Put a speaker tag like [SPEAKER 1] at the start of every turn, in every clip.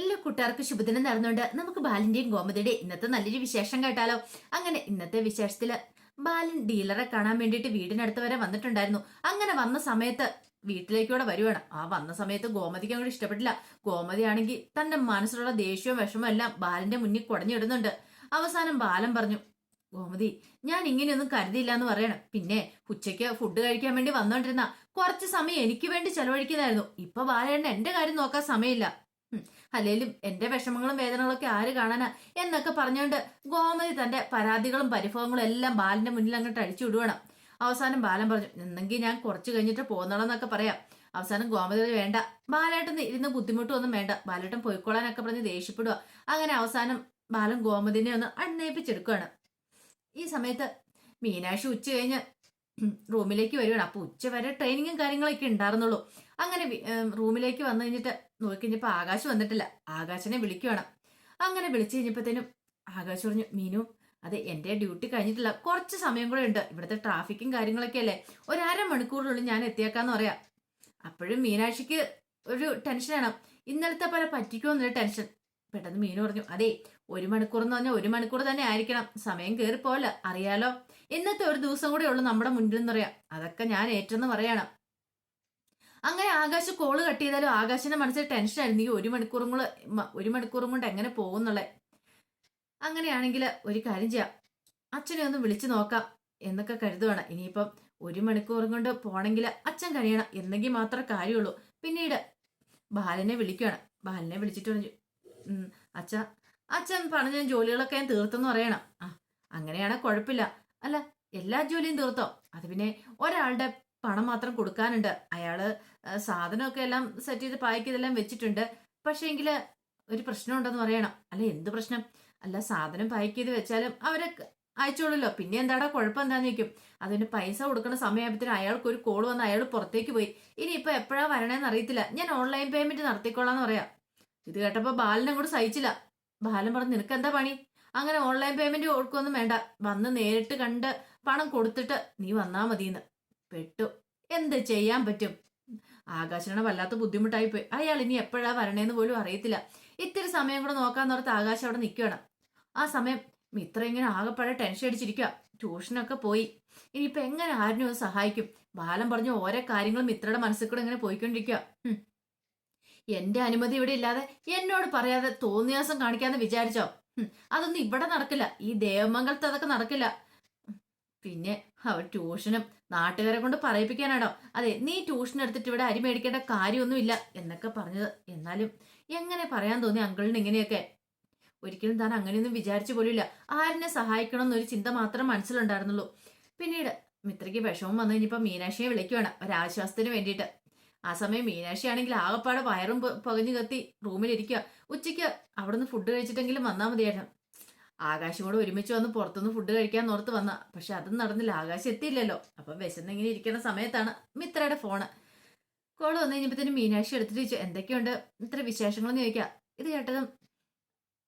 [SPEAKER 1] എല്ലാ കൂട്ടുകാർക്കും ശുഭദിനം നടന്നുകൊണ്ട് നമുക്ക് ബാലിന്റെയും ഗോമതിയുടെയും ഇന്നത്തെ നല്ലൊരു വിശേഷം കേട്ടാലോ? അങ്ങനെ ഇന്നത്തെ വിശേഷത്തിൽ ബാലൻ ഡീലറെ കാണാൻ വേണ്ടിയിട്ട് വീടിനടുത്ത് വരെ വന്നിട്ടുണ്ടായിരുന്നു. അങ്ങനെ വന്ന സമയത്ത് വീട്ടിലേക്കൂടെ വരുവാണ്. ആ വന്ന സമയത്ത് ഗോമതിക്ക് അങ്ങോട്ട് ഇഷ്ടപ്പെട്ടില്ല. ഗോമതി ആണെങ്കിൽ തന്റെ മനസ്സിലുള്ള ദേഷ്യവും വിഷമവും എല്ലാം ബാലന്റെ മുന്നിൽ കുടഞ്ഞിടുന്നുണ്ട്. അവസാനം ബാലൻ പറഞ്ഞു ഗോമതി ഞാൻ ഇങ്ങനെയൊന്നും കരുതിയില്ല എന്ന് പറയണം. പിന്നെ ഉച്ചയ്ക്ക് ഫുഡ് കഴിക്കാൻ വേണ്ടി വന്നോണ്ടിരുന്ന കുറച്ച് സമയം എനിക്ക് വേണ്ടി ചെലവഴിക്കുന്നതായിരുന്നു. ഇപ്പൊ ബാലേണ്ണ എന്റെ കാര്യം നോക്കാൻ സമയമില്ല. അല്ലേലും എന്റെ വിഷമങ്ങളും വേദനകളൊക്കെ ആര് കാണാനാ എന്നൊക്കെ പറഞ്ഞുകൊണ്ട് ഗോമതി തന്റെ പരാതികളും പരിഭവങ്ങളും എല്ലാം ബാലന്റെ മുന്നിൽ അങ്ങോട്ട് അഴിച്ചു വിടുവാണ്. അവസാനം ബാലൻ പറഞ്ഞു എന്നെങ്കിൽ ഞാൻ കുറച്ച് കഴിഞ്ഞിട്ട് പോന്നോളന്നൊക്കെ പറയാം. അവസാനം ഗോമതി വേണ്ട. ബാലേട്ടൻ ഇരുന്ന് ബുദ്ധിമുട്ടൊന്നും വേണ്ട. ബാലേട്ടൻ പോയിക്കോളാനൊക്കെ പറഞ്ഞ് ദേഷ്യപ്പെടുക അങ്ങനെ അവസാനം ബാലൻ ഗോമതിനെ ഒന്ന് അണ്ണയിപ്പിച്ചെടുക്കുകയാണ് ഈ സമയത്ത് മീനാക്ഷി ഉച്ച കഴിഞ്ഞ് റൂമിലേക്ക് വരുവാണ്. അപ്പൊ ഉച്ച വരെ ട്രെയിനിങ്ങും കാര്യങ്ങളൊക്കെ ഉണ്ടായിരുന്നുള്ളൂ. അങ്ങനെ റൂമിലേക്ക് വന്നു കഴിഞ്ഞിട്ട് നോക്കി ആകാശ് വന്നിട്ടില്ല. ആകാശിനെ വിളിക്കുവാണ്. അങ്ങനെ വിളിച്ചു കഴിഞ്ഞപ്പോഴത്തേനും ആകാശ് പറഞ്ഞു മീനു അത് എന്റെ ഡ്യൂട്ടി കഴിഞ്ഞിട്ടില്ല. കുറച്ച് സമയം കൂടെ ഉണ്ട്. ഇവിടുത്തെ ട്രാഫിക്കും കാര്യങ്ങളൊക്കെ അല്ലേ? ഒരു അര മണിക്കൂറിനുള്ളിൽ ഞാൻ എത്തിയേക്കാന്ന് പറയാം. അപ്പോഴും മീനാക്ഷിക്ക് ഒരു ടെൻഷനാണ് ഇന്നലത്തെ പോലെ പറ്റിക്കുമെന്നൊരു ടെൻഷൻ പെട്ടെന്ന് മീനു പറഞ്ഞു അതെ ഒരു മണിക്കൂർ എന്ന് പറഞ്ഞാൽ ഒരു മണിക്കൂർ തന്നെ ആയിരിക്കണം. സമയം കയറി പോലെ അറിയാലോ? ഇന്നത്തെ ഒരു ദിവസം കൂടെ ഉള്ളു നമ്മുടെ മുന്നിൽ എന്ന് പറയാം അതൊക്കെ ഞാൻ ഏറ്റെന്ന് പറയണം. അങ്ങനെ ആകാശ് കോൾ കട്ട് ചെയ്താലും ആകാശിന്റെ മനസ്സിൽ ടെൻഷനായിരുന്നു ഈ ഒരു മണിക്കൂറും കൂടെ ഒരു മണിക്കൂറും കൊണ്ട് എങ്ങനെ പോകുന്നുള്ളേ. അങ്ങനെയാണെങ്കിൽ ഒരു കാര്യം ചെയ്യാം. അച്ഛനെ ഒന്ന് വിളിച്ചു നോക്കാം എന്നൊക്കെ കരുതുവാണ്. ഇനിയിപ്പം ഒരു മണിക്കൂറും കൊണ്ട് പോണെങ്കിൽ അച്ഛൻ കഴിയണം എന്നെങ്കിൽ മാത്രമേ കാര്യമുള്ളൂ. പിന്നീട് ബാലനെ വിളിക്കുകയാണ് ബാലനെ വിളിച്ചിട്ട് പറഞ്ഞു "ഉം, അച്ഛ അച്ഛൻ പറഞ്ഞ ജോലികളൊക്കെ ഞാൻ തീർത്തെന്ന് പറയണം. ആ അങ്ങനെയാണെ കുഴപ്പമില്ല. അല്ല എല്ലാ ജോലിയും തീർത്തോ? അത് പിന്നെ ഒരാളുടെ പണം മാത്രം കൊടുക്കാനുണ്ട്. അയാൾ സാധനമൊക്കെ എല്ലാം സെറ്റ് ചെയ്ത് പാക്ക് ചെയ്തെല്ലാം വെച്ചിട്ടുണ്ട്. പക്ഷേങ്കിൽ ഒരു പ്രശ്നം ഉണ്ടെന്ന് പറയണം. അല്ല എന്ത് പ്രശ്നം? അല്ല സാധനം പാക്ക് ചെയ്ത് വെച്ചാലും അവരെ അയച്ചോളൂല്ലോ. പിന്നെ എന്താടാ കുഴപ്പം എന്താന്ന് ചോദിക്കും. അതിന് പൈസ കൊടുക്കുന്ന സമയത്തിന് അയാൾക്ക് ഒരു കോൾ വന്ന് അയാൾ പുറത്തേക്ക് പോയി. ഇനി ഇപ്പൊ എപ്പോഴാ വരണേന്ന് അറിയത്തില്ല. ഞാൻ ഓൺലൈൻ പേയ്മെന്റ് നടത്തിക്കോളാന്ന് പറയാം. ഇത് കേട്ടപ്പോ ബാലനും കൂടെ സഹിച്ചില്ല. ബാലൻ പറഞ്ഞു നിനക്ക് എന്താ പണി? അങ്ങനെ ഓൺലൈൻ പേയ്മെന്റ് കൊടുക്കൊന്നും വേണ്ട. വന്ന് നേരിട്ട് കണ്ട് പണം കൊടുത്തിട്ട് നീ വന്നാ മതിയെന്ന് പെട്ടു. എന്ത് ചെയ്യാൻ പറ്റും? ആകാശനാണ് വല്ലാത്ത ബുദ്ധിമുട്ടായി പോയി അയാൾ ഇനി എപ്പോഴാ വരണേന്ന് പോലും അറിയത്തില്ല. ഇത്തിരി സമയം കൂടെ നോക്കാൻ ഓർത്ത് ആകാശം അവിടെ നിൽക്കുകയാണ്. ആ സമയം മിത്ര ഇങ്ങനെ ആകെപ്പാടെ ടെൻഷൻ അടിച്ചിരിക്കുക ട്യൂഷനൊക്കെ പോയി. ഇനിയിപ്പോ എങ്ങനെ ഒന്ന് സഹായിക്കും? ബാലം പറഞ്ഞ ഓരോ കാര്യങ്ങളും മിത്രയുടെ മനസ്സിൽ കൂടെ ഇങ്ങനെ പോയിക്കൊണ്ടിരിക്കുക. എന്റെ അനുമതി ഇവിടെ ഇല്ലാതെ എന്നോട് പറയാതെ തോന്നിയാസം കാണിക്കാന്ന് വിചാരിച്ചോ. അതൊന്നും ഇവിടെ നടക്കില്ല. ഈ ദേവമംഗലത്ത് അതൊക്കെ നടക്കില്ല. പിന്നെ അവർ ട്യൂഷനും നാട്ടുകാരെ കൊണ്ട് പറയിപ്പിക്കാനാണോ അതെ നീ ട്യൂഷൻ എടുത്തിട്ട് ഇവിടെ അരി മേടിക്കേണ്ട കാര്യമൊന്നുമില്ല എന്നൊക്കെ പറഞ്ഞത്. എന്നാലും എങ്ങനെ പറയാൻ തോന്നി അങ്കിളിന് ഇങ്ങനെയൊക്കെ? ഒരിക്കലും താൻ അങ്ങനെയൊന്നും വിചാരിച്ചു പോലുമില്ല. ആരിനെ സഹായിക്കണം എന്നൊരു ചിന്ത മാത്രം മനസ്സിലുണ്ടായിരുന്നുള്ളൂ. പിന്നീട് മിത്രയ്ക്ക് വിഷമം വന്നു കഴിഞ്ഞപ്പോൾ മീനാക്ഷിയെ വിളിക്കുവാണ് ഒരാശ്വാസത്തിന് വേണ്ടിയിട്ട്. ആ സമയം മീനാക്ഷി ആണെങ്കിൽ ആകപ്പാടെ വയറും പകഞ്ഞു കത്തി റൂമിലിരിക്കുക ഉച്ചയ്ക്ക് അവിടുന്ന് ഫുഡ് കഴിച്ചിട്ടെങ്കിലും വന്നാൽ മതിയായിരുന്നു. ആകാശം കൂടെ ഒരുമിച്ച് വന്ന് പുറത്തുനിന്ന് ഫുഡ് കഴിക്കാൻ ഓർത്ത് വന്ന. പക്ഷെ അതും നടന്നില്ല. ആകാശം എത്തിയില്ലല്ലോ. അപ്പൊ വിശന്നിങ്ങനെ ഇരിക്കുന്ന സമയത്താണ് മിത്രയുടെ ഫോണ് കോൾ വന്നു കഴിഞ്ഞപ്പോഴത്തേനും മീനാക്ഷി എടുത്തിട്ട് ചോദിച്ചു എന്തൊക്കെയുണ്ട്? ഇത്ര വിശേഷങ്ങളെന്ന് ചോദിക്കാം. ഇത് കേട്ടതും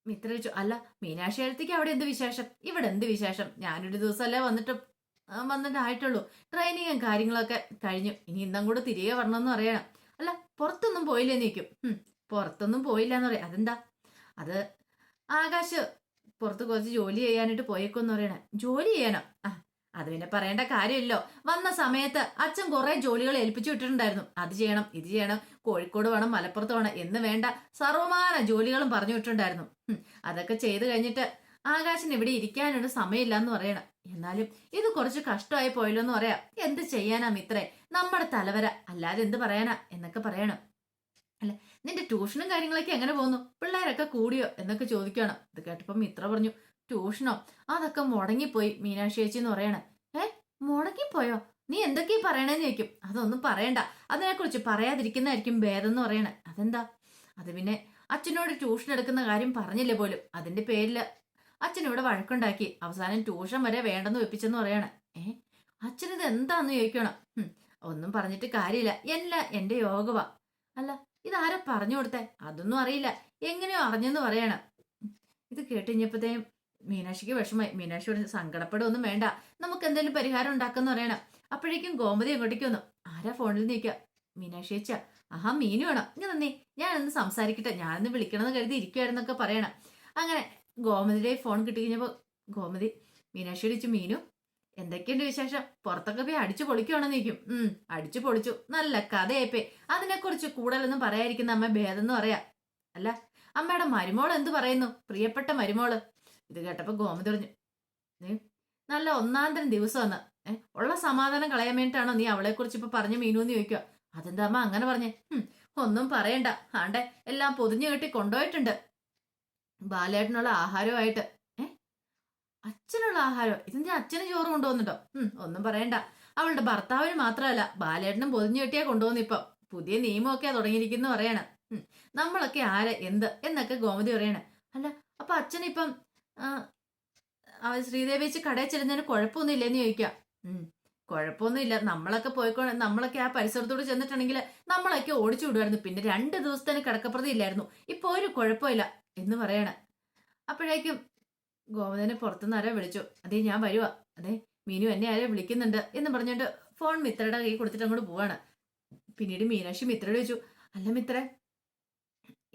[SPEAKER 1] മിത്ര ചോദിച്ചു അല്ല മീനാക്ഷി എഴുത്തേക്ക് അവിടെ എന്ത് വിശേഷം? ഇവിടെ എന്ത് വിശേഷം? ഞാനൊരു ദിവസമല്ലേ വന്നിട്ട് വന്നിട്ടായിട്ടുള്ളൂ. ട്രെയിനിങ്ങും കാര്യങ്ങളൊക്കെ കഴിഞ്ഞു. ഇനി ഇന്നും കൂടെ തിരികെ വരണമെന്ന് പറയണം. അല്ല പുറത്തൊന്നും പോയില്ലെന്ന് ചോദിക്കും പുറത്തൊന്നും പോയില്ല എന്ന് പറയാം. അതെന്താ? അത് ആകാശ് പുറത്ത് കുറച്ച് ജോലി ചെയ്യാനായിട്ട് പോയേക്കെന്ന് പറയണേ. ജോലി ചെയ്യണം. ആ അത് പിന്നെ പറയേണ്ട കാര്യമല്ലോ. വന്ന സമയത്ത് അച്ഛൻ കുറെ ജോലികൾ ഏൽപ്പിച്ചു വിട്ടിട്ടുണ്ടായിരുന്നു. അത് ചെയ്യണം ഇത് ചെയ്യണം കോഴിക്കോട് വേണം മലപ്പുറത്ത് വേണം എന്ന് വേണ്ട സർവമാന ജോലികളും പറഞ്ഞു വിട്ടിട്ടുണ്ടായിരുന്നു. അതൊക്കെ ചെയ്തു കഴിഞ്ഞിട്ട് ആകാശൻ ഇവിടെ ഇരിക്കാനൊരു സമയമില്ല എന്ന് പറയണം. എന്നാലും ഇത് കുറച്ച് കഷ്ടമായി പോയല്ലോ എന്ന് പറയാം. എന്ത് ചെയ്യാനാ മിത്രേ? നമ്മുടെ തലവര. അല്ലാതെ എന്ത് പറയാനാ? എന്നൊക്കെ പറയണം. അല്ല? നിന്റെ ട്യൂഷനും കാര്യങ്ങളൊക്കെ എങ്ങനെ പോകുന്നു? പിള്ളേരൊക്കെ കൂടിയോ? എന്നൊക്കെ ചോദിക്കണം ഇത് കേട്ടപ്പം ഇത്ര പറഞ്ഞു ട്യൂഷനോ? അതൊക്കെ മുടങ്ങിപ്പോയി മീനാക്ഷി ചേച്ചി എന്ന് പറയണേ. ഏ? മുടങ്ങിപ്പോയോ? നീ എന്തൊക്കെ പറയണേന്ന് ചോദിക്കും. അതൊന്നും പറയണ്ട. അതിനെക്കുറിച്ച് പറയാതിരിക്കുന്നതായിരിക്കും ഭേദം എന്ന് പറയണേ. അതെന്താ? അത് പിന്നെ അച്ഛനോട് ട്യൂഷൻ എടുക്കുന്ന കാര്യം പറഞ്ഞില്ലേ പോലും. അതിന്റെ പേരിൽ അച്ഛനോട് വഴക്കുണ്ടാക്കി. അവസാനം ട്യൂഷൻ വരെ വേണ്ടെന്ന് വെപ്പിച്ചെന്ന് പറയണേ. ഏ? അച്ഛനിത് എന്താന്ന് ചോദിക്കണം ഒന്നും പറഞ്ഞിട്ട് കാര്യമില്ല. എല്ലാം എന്റെ യോഗവാ. അല്ല ഇതാരാ പറഞ്ഞു കൊടുത്തേ? അതൊന്നും അറിയില്ല. എങ്ങനെയോ അറിഞ്ഞെന്ന് പറയണം. ഇത് കേട്ടുകഴിഞ്ഞപ്പോഴത്തേയും മീനാക്ഷിക്ക് വിഷമായി മീനാക്ഷി പറഞ്ഞു സങ്കടപ്പെടുകയൊന്നും വേണ്ട. നമുക്ക് എന്തെങ്കിലും പരിഹാരം ഉണ്ടാക്കാന്ന് പറയണം. അപ്പോഴേക്കും ഗോമതി അങ്ങോട്ടേക്ക് വന്നു. ആരാ ഫോണിൽ നിൽക്കുക? മീനാക്ഷി അച്ഛ ആഹാ മീനു വേണം. ഇങ്ങനെ നന്ദി ഞാനൊന്ന് സംസാരിക്കട്ടെ. ഞാനൊന്ന് വിളിക്കണമെന്ന് കരുതി ഇരിക്കുവായിരുന്നൊക്കെ പറയണം. അങ്ങനെ ഗോമതിയുടെ ഫോൺ കിട്ടി കഴിഞ്ഞപ്പോൾ ഗോമതി മീനാക്ഷി അടിച്ചു മീനു എന്തൊക്കെയുണ്ട് വിശേഷം? പുറത്തൊക്കെ പോയി അടിച്ചു പൊളിക്കുവാണെന്ന് നിൽക്കും ഉം അടിച്ചു പൊളിച്ചു. നല്ല കഥയായിപ്പേ അതിനെക്കുറിച്ച് കൂടുതലൊന്നും പറയാതിരിക്കുന്ന അമ്മ ഭേദം എന്ന് പറയാ. അല്ല അമ്മയുടെ മരുമോൾ എന്ത് പറയുന്നു? പ്രിയപ്പെട്ട മരുമോൾ. ഇത് കേട്ടപ്പോ ഗോമതി പറഞ്ഞു "നീ നല്ല ഒന്നാം തരം ദിവസമാണ്. ഏ ഉള്ള സമാധാനം കളയാൻ വേണ്ടിയിട്ടാണോ നീ അവളെ കുറിച്ച് ഇപ്പൊ പറഞ്ഞു മീനു എന്ന് ചോദിക്കുക? അതെന്താ അമ്മ അങ്ങനെ പറഞ്ഞേ? ഒന്നും പറയണ്ട. ആണ്ടെ എല്ലാം പൊതിഞ്ഞു കെട്ടി കൊണ്ടുപോയിട്ടുണ്ട്. ബാലേട്ടനുള്ള ആഹാരമായിട്ട് ഏ അച്ഛനുള്ള ആഹാരം. ഇതിന്റെ അച്ഛന് ചോറ് കൊണ്ടുവന്നിട്ടോ? ഉം ഒന്നും പറയണ്ട. അവളുടെ ഭർത്താവിന് മാത്രമല്ല ബാലേട്ടനും പൊതിഞ്ഞു കെട്ടിയാ കൊണ്ടുവന്നിപ്പം പുതിയ നിയമമൊക്കെയാ തുടങ്ങിയിരിക്കുന്നു പറയണ. നമ്മളൊക്കെ ആര് എന്ത് എന്നൊക്കെ ഗോമതി പറയണേ. അല്ല അപ്പൊ അച്ഛനിപ്പം അവൻ അവ ശ്രീദേവി വെച്ച് കടയിൽ ചെല്ലുന്നതിന് കുഴപ്പമൊന്നും ഇല്ലെന്ന് ചോദിക്കാം. ഉം കുഴപ്പമൊന്നുമില്ല. നമ്മളൊക്കെ പോയിക്കോ നമ്മളൊക്കെ ആ പരിസരത്തോട് ചെന്നിട്ടുണ്ടെങ്കിൽ നമ്മളൊക്കെ ഓടിച്ചു വിടുമായിരുന്നു. പിന്നെ രണ്ട് ദിവസത്തിന് കിടക്കപ്രതി ഇല്ലായിരുന്നു. ഇപ്പൊ ഒരു കുഴപ്പമില്ല എന്ന് പറയണേ. അപ്പോഴേക്കും ഗോമതനെ പുറത്തുനിന്ന് ആരോ വിളിച്ചു. അതെ ഞാൻ വരുവാ. അതെ മീനു എന്നെ ആരോ വിളിക്കുന്നുണ്ട് എന്ന് പറഞ്ഞുകൊണ്ട് ഫോൺ മിത്രയുടെ കൈ കൊടുത്തിട്ട് അങ്ങോട്ട് പോവാണ്. പിന്നീട് മീനാക്ഷി മിത്രയോട് ചോദിച്ചു അല്ല മിത്രേ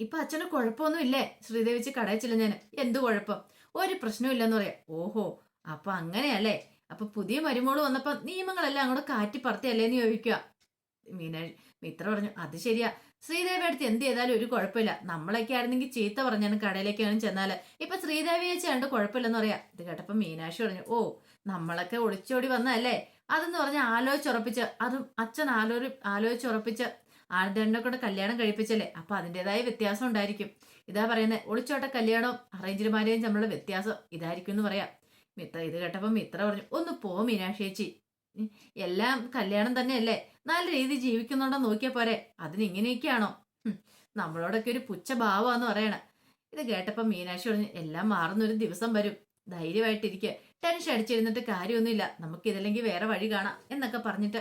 [SPEAKER 1] ഇപ്പൊ അച്ഛന് കുഴപ്പമൊന്നും ഇല്ലേ? ശ്രീദേവിച്ച് കടയച്ചില്ല ഞാൻ. എന്ത് കുഴപ്പം? ഒരു പ്രശ്നവും ഇല്ലെന്ന് പറയാം. ഓഹോ അപ്പൊ അങ്ങനെയല്ലേ? അപ്പൊ പുതിയ മരുമോൾ വന്നപ്പോ നിയമങ്ങളെല്ലാം അങ്ങോട്ട് കാറ്റി പറത്തിയല്ലേന്ന് ചോദിക്കുക മീന മിത്ര പറഞ്ഞു അത് ശരിയാ. ശ്രീദേവി അടുത്ത് എന്ത് ചെയ്താലും ഒരു കുഴപ്പമില്ല. നമ്മളൊക്കെ ആയിരുന്നെങ്കിൽ ചീത്ത പറഞ്ഞാണ് കടയിലേക്കാണ് ചെന്നാൽ. ഇപ്പൊ ശ്രീദേവി വെച്ച് കണ്ട് കുഴപ്പമില്ലെന്ന് പറയാ. ഇത് കേട്ടപ്പോ മീനാക്ഷി പറഞ്ഞു ഓ നമ്മളൊക്കെ ഒളിച്ചോടി വന്നതല്ലേ? അതെന്ന് പറഞ്ഞ് ആലോചിച്ചുറപ്പിച്ച് അതും അച്ഛൻ ആലോ ആലോചിച്ചുറപ്പിച്ച് ആരുടെ കൊണ്ട് കല്യാണം കഴിപ്പിച്ചല്ലേ? അപ്പൊ അതിന്റെതായ വ്യത്യാസം ഉണ്ടായിരിക്കും. ഇതാ പറയുന്നത് ഒളിച്ചോട്ട കല്യാണവും അറേഞ്ച്ഡ് തമ്മിലുള്ള വ്യത്യാസം ഇതായിരിക്കും എന്ന് പറയാം. മിത്ര ഇത് കേട്ടപ്പോൾ മിത്ര പറഞ്ഞു ഒന്ന് പോ മീനാക്ഷി ചേച്ചി. എല്ലാം കല്യാണം തന്നെയല്ലേ? നല്ല രീതി ജീവിക്കുന്നുണ്ടോ നോക്കിയാ പോരെ. അതിന് ഇങ്ങനെയൊക്കെയാണോ? ഉം, നമ്മളോടൊക്കെ ഒരു പുച്ഛ ഭാവമാന്ന് പറയണ. ഇത് കേട്ടപ്പോൾ മീനാക്ഷി പറഞ്ഞു എല്ലാം മാറുന്നൊരു ദിവസം വരും. ധൈര്യമായിട്ടിരിക്കുക ടെൻഷൻ അടിച്ചിരുന്നിട്ട് കാര്യമൊന്നുമില്ല. നമുക്ക് ഇതല്ലെങ്കിൽ വേറെ വഴി കാണാം എന്നൊക്കെ പറഞ്ഞിട്ട്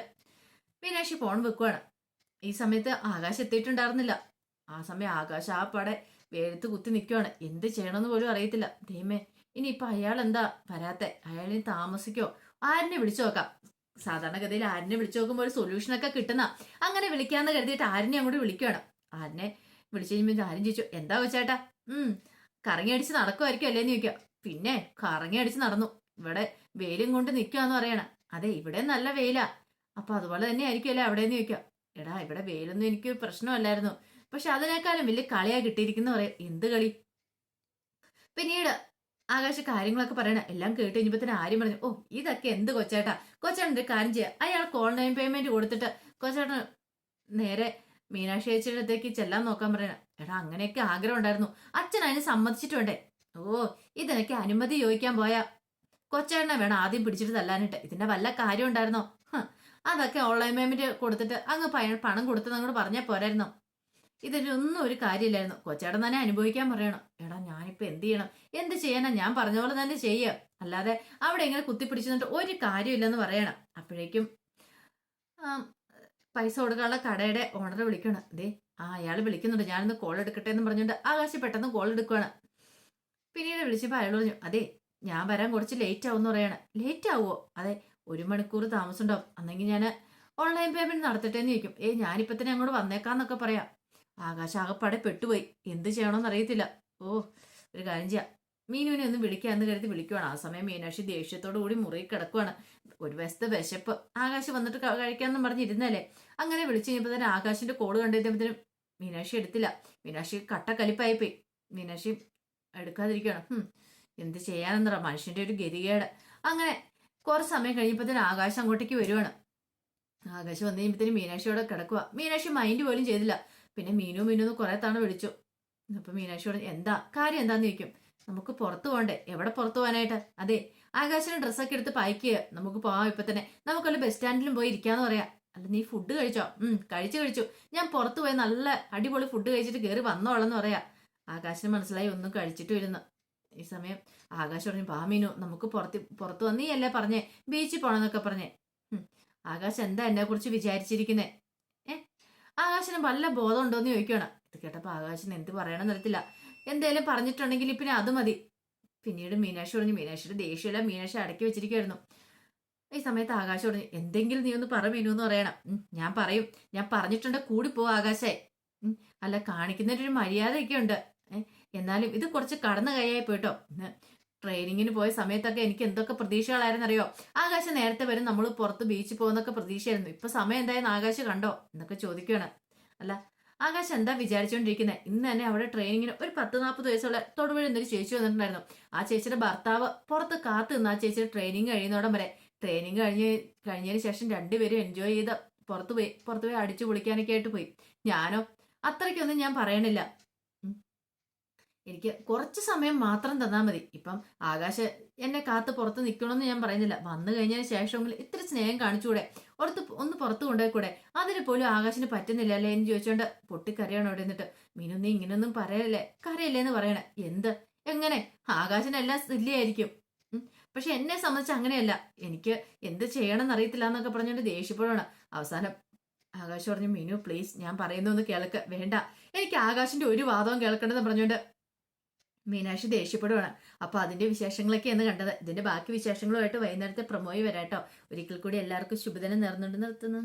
[SPEAKER 1] മീനാക്ഷി ഫോൺ വെക്കുവാണ്. ഈ സമയത്ത് ആകാശ് എത്തിയിട്ടുണ്ടായിരുന്നില്ല. ആ സമയം ആകാശ് ആ പടെ വേലത്ത് കുത്തി നിൽക്കുവാണ് എന്ത് ചെയ്യണമെന്ന് പോലും അറിയത്തില്ല. ദൈമേ ഇനിയിപ്പോൾ അയാൾ എന്താ വരാത്തെ? അയാളിനി താമസിക്കോ? ആരിനെ വിളിച്ചു നോക്കാം. സാധാരണഗതിയിൽ ആരിനെ വിളിച്ചു നോക്കുമ്പോൾ ഒരു സൊല്യൂഷനൊക്കെ കിട്ടുന്ന അങ്ങനെ വിളിക്കാന്ന് കരുതിയിട്ട് ആരിനെ അങ്ങോട്ട് വിളിക്കുവാണ് ആരിനെ വിളിച്ചു കഴിയുമ്പോൾ ആരും ചോദിച്ചു എന്താ വെച്ചേട്ടാ ഉം കറങ്ങി അടിച്ച് നടക്കുമായിരിക്കും അല്ലേന്ന് ചോദിക്കാം പിന്നെ കറങ്ങി അടിച്ച് നടന്നു. ഇവിടെ വെയിലും കൊണ്ട് നിൽക്കുകയെന്ന് പറയണം. അതെ ഇവിടെ നല്ല വെയിലാ. അപ്പൊ അതുപോലെ തന്നെ ആയിരിക്കുമല്ലേ അവിടെന്ന് ചോദിക്കാം എടാ ഇവിടെ വെയിലൊന്നും എനിക്ക് പ്രശ്നമല്ലായിരുന്നു. പക്ഷെ അതിനേക്കാളും വലിയ കളിയാ കിട്ടിയിരിക്കുന്ന പറയാം. എന്ത് കളി? പിന്നീട് ആകാശ കാര്യങ്ങളൊക്കെ പറയണ എല്ലാം കേട്ട് കഴിഞ്ഞപ്പോ തന്നെ ആര്യം പറഞ്ഞു ഓ ഇതൊക്കെ എന്ത് കൊച്ചേട്ടാ? കൊച്ചേട്ടൻ ഒരു കാര്യം ചെയ്യാം. അയാൾക്ക് ഓൺലൈൻ പേയ്മെന്റ് കൊടുത്തിട്ട് കൊച്ചേട്ടൻ നേരെ മീനാക്ഷി ചേച്ചിയുടെ അടുത്തേക്ക് ചെല്ലാൻ നോക്കാൻ പറയണ എടാ അങ്ങനെയൊക്കെ ആഗ്രഹം ഉണ്ടായിരുന്നു. അച്ഛൻ അതിന് സമ്മതിച്ചിട്ട് വേണ്ടേ? ഓ ഇതിനൊക്കെ അനുമതി ചോദിക്കാൻ പോയാ. കൊച്ചേട്ടനെ വേണം ആദ്യം പിടിച്ചിട്ട് തല്ലാനിട്ട് ഇതിന്റെ വല്ല കാര്യം ഉണ്ടായിരുന്നോ? അതൊക്കെ ഓൺലൈൻ പേയ്മെന്റ് കൊടുത്തിട്ട് അങ്ങ് പണം കൊടുത്തത് അങ്ങോട്ട് പറഞ്ഞാൽ പോരായിരുന്നോ? ഇതിലൊന്നും ഒരു കാര്യമില്ലായിരുന്നു. കൊച്ചേട്ടൻ തന്നെ അനുഭവിക്കാൻ പറയണം. എടാ ഞാനിപ്പോ എന്ത് ചെയ്യണം? എന്ത് ചെയ്യാനാ? ഞാൻ പറഞ്ഞ പോലെ തന്നെ ചെയ്യുക അല്ലാതെ അവിടെ ഇങ്ങനെ കുത്തിപ്പിടിച്ചു നിന്നിട്ട് ഒരു കാര്യമില്ലെന്ന് പറയണം. അപ്പോഴേക്കും പൈസ കൊടുക്കാനുള്ള കടയുടെ ഓണർ വിളിക്കണം. ദേ ആ അയാൾ വിളിക്കുന്നുണ്ട്. ഞാനൊന്ന് കോൾ എടുക്കട്ടെ എന്ന് പറഞ്ഞുകൊണ്ട് ആകാശ് പെട്ടെന്ന് കോൾ എടുക്കുകയാണ് പിന്നീട് വിളിച്ചപ്പോൾ അയാൾ പറഞ്ഞു അതെ ഞാൻ വരാൻ കുറച്ച് ലേറ്റ് ആവും എന്ന് പറയണം. ലേറ്റ് ആവുമോ അതെ ഒരു മണിക്കൂർ താമസം ഉണ്ടാവും അന്നെങ്കിൽ ഞാൻ ഓൺലൈൻ പേയ്മെന്റ് നടത്തട്ടെ എന്ന് ചോദിക്കും. ഏയ് ഞാനിപ്പോൾ തന്നെ അങ്ങോട്ട് വന്നേക്കാന്നൊക്കെ പറയാം. ആകാശ് ആകപ്പാടെ പെട്ടുപോയി. എന്ത് ചെയ്യണമെന്ന് അറിയത്തില്ല. ഓ ഒരു കാര്യം ചെയ്യാം. മീനുവിനെ ഒന്ന് വിളിക്കാന്ന് കരുതി വിളിക്കുവാണ്. ആ സമയം മീനാക്ഷി ദേഷ്യത്തോടു കൂടി മുറി കിടക്കുവാണ്. ഒരു വശത്ത് വിശപ്പ്. ആകാശ് വന്നിട്ട് കഴിക്കാമെന്ന് പറഞ്ഞിരുന്നല്ലേ അങ്ങനെ വിളിച്ചു കഴിഞ്ഞപ്പോൾ തന്നെ ആകാശിന്റെ കോൾ കണ്ടുകഴിഞ്ഞപ്പോഴത്തേനും മീനാക്ഷി എടുത്തില്ല. മീനാക്ഷി കട്ട കലിപ്പായി പോയി മീനാക്ഷി എടുക്കാതിരിക്കുകയാണ് എന്ത് ചെയ്യാനെന്നറ മനുഷ്യന്റെ ഒരു ഗതികേട്. അങ്ങനെ കുറച്ച് സമയം തന്നെ ആകാശം അങ്ങോട്ടേക്ക് വരുവാണ്. ആകാശം വന്നു കഴിയുമ്പോഴത്തേനും മീനാക്ഷിയോടെ കിടക്കുക മീനാക്ഷി മൈൻഡ് പോലും ചെയ്തില്ല. പിന്നെ മീനു മീനു എന്ന് കുറെ തവണ വിളിച്ചു. അപ്പൊ മീനാക്ഷി പറഞ്ഞു എന്താ? കാര്യം എന്താന്ന് ചോദിക്കും. നമുക്ക് പുറത്തു പോകണ്ടേ എവിടെ പുറത്തു പോകാനായിട്ട്? അതെ ആകാശിന് ഡ്രസ്സൊക്കെ എടുത്ത് പായ്ക്കുക നമുക്ക് പോവാം ഇപ്പൊ തന്നെ. നമുക്കല്ല ബസ് സ്റ്റാൻഡിലും പോയി ഇരിക്കാന്ന് പറയാം. അല്ല നീ ഫുഡ് കഴിച്ചോ? ഉം കഴിച്ചു കഴിച്ചു. ഞാൻ പുറത്തു പോയി നല്ല അടിപൊളി ഫുഡ് കഴിച്ചിട്ട് കയറി വന്നോളെന്ന് പറയാ. ആകാശിന് മനസ്സിലായി ഒന്നും കഴിച്ചിട്ടും ഇരുന്നു ഈ സമയം ആകാശ് പറഞ്ഞു പാ മീനു നമുക്ക് പുറത്ത് പുറത്തു വന്നീ അല്ലേ പറഞ്ഞേ? ബീച്ചിൽ പോണെന്നൊക്കെ പറഞ്ഞേ. ആകാശ് എന്താ എന്നെ കുറിച്ച് വിചാരിച്ചിരിക്കുന്നേ? ആകാശിന് വല്ല ബോധം ഉണ്ടോന്ന് ചോദിക്കണം ഇത് കേട്ടപ്പോ ആകാശിന് എന്ത് പറയണമെന്ന് അറിയത്തില്ല. എന്തേലും പറഞ്ഞിട്ടുണ്ടെങ്കിൽ പിന്നെ അത് മതി. പിന്നീട് മീനാക്ഷി പറഞ്ഞു മീനാക്ഷിയുടെ ദേഷ്യമല്ല മീനാക്ഷി അടക്കി വെച്ചിരിക്കുമായിരുന്നു ഈ സമയത്ത് ആകാശം പറഞ്ഞു എന്തെങ്കിലും നീ ഒന്ന് പറ മീനു എന്ന് പറയണം. ഞാൻ പറയും. ഞാൻ പറഞ്ഞിട്ടുണ്ട് കൂടി പോ ആകാശേ. അല്ല കാണിക്കുന്നതിനൊരു മര്യാദയൊക്കെ ഉണ്ട് എന്നാലും ഇത് കുറച്ച് കടന്നു കൈയായി പോയിട്ടോ. ട്രെയിനിങ്ങിന് പോയ സമയത്തൊക്കെ എനിക്ക് എന്തൊക്കെ പ്രതീക്ഷകളായിരുന്നു അറിയോ? ആകാശം നേരത്തെ വരും നമ്മൾ പുറത്ത് ബീച്ചിൽ പോകുന്നൊക്കെ പ്രതീക്ഷയായിരുന്നു. ഇപ്പൊ സമയം എന്തായാലും ആകാശ് കണ്ടോ? എന്നൊക്കെ ചോദിക്കുകയാണ് അല്ല ആകാശ് എന്താ വിചാരിച്ചുകൊണ്ടിരിക്കുന്നത് ഇന്ന് തന്നെ അവിടെ ട്രെയിനിങ്ങിന് ഒരു പത്ത് നാൽപ്പത് വയസ്സുള്ള തൊടുപുഴ എന്നൊരു ചേച്ചി വന്നിട്ടുണ്ടായിരുന്നു. ആ ചേച്ചിയുടെ ഭർത്താവ് പുറത്ത് കാത്ത് നിന്ന്. ആ ചേച്ചിയുടെ ട്രെയിനിങ് കഴിയുന്നോടം വരെ. ട്രെയിനിങ് കഴിഞ്ഞ് കഴിഞ്ഞതിന് ശേഷം രണ്ടുപേരും എൻജോയ് ചെയ്ത് പുറത്ത് പോയി പുറത്ത് പോയി അടിച്ചു പൊളിക്കാനൊക്കെ ആയിട്ട് പോയി. ഞാനോ? അത്രയ്ക്കൊന്നും ഞാൻ പറയണില്ല. എനിക്ക് കുറച്ച് സമയം മാത്രം തന്നാൽ മതി. ഇപ്പം ആകാശ എന്നെ കാത്ത് പുറത്ത് നിൽക്കണമെന്ന് ഞാൻ പറയുന്നില്ല. വന്നു കഴിഞ്ഞതിന് ശേഷം ഇത്തിരി സ്നേഹം കാണിച്ചുകൂടെ ഓർത്ത് ഒന്ന് പുറത്ത് കൊണ്ടുപോയിക്കൂടെ അതിന് പോലും ആകാശിന് പറ്റുന്നില്ല അല്ലേ എന്ന് ചോദിച്ചോണ്ട് പൊട്ടിക്കരയാണ് അവിടെ നിന്നിട്ട്. മീനു നീ ഇങ്ങനൊന്നും പറയല്ലേ? കരയല്ലേ എന്ന് പറയണേ. എന്ത്? എങ്ങനെ? ആകാശിനെല്ലാം സില്ലിയായിരിക്കും ഉം. പക്ഷെ എന്നെ സംബന്ധിച്ച് അങ്ങനെയല്ല. എനിക്ക് എന്ത് ചെയ്യണം എന്നറിയത്തില്ല എന്നൊക്കെ പറഞ്ഞുകൊണ്ട് ദേഷ്യപ്പെടുകയാണ് അവസാനം ആകാശ് പറഞ്ഞു മീനു പ്ലീസ് ഞാൻ പറയുന്നൊന്ന് കേൾക്ക്. വേണ്ട. എനിക്ക് ആകാശിന്റെ ഒരു വാദവും കേൾക്കണ്ടെന്ന് പറഞ്ഞുകൊണ്ട് മീനാക്ഷി ദേഷ്യപ്പെടുവാണ്. അപ്പൊ അതിന്റെ വിശേഷങ്ങളൊക്കെയാണ് കണ്ടത്. ഇതിന്റെ ബാക്കി വിശേഷങ്ങളുമായിട്ട് വൈകുന്നേരത്തെ പ്രമോയി വരാട്ടോ ഒരിക്കൽ കൂടി എല്ലാവർക്കും ശുഭദിനം നേർന്നുകൊണ്ട് നിർത്തുന്നു.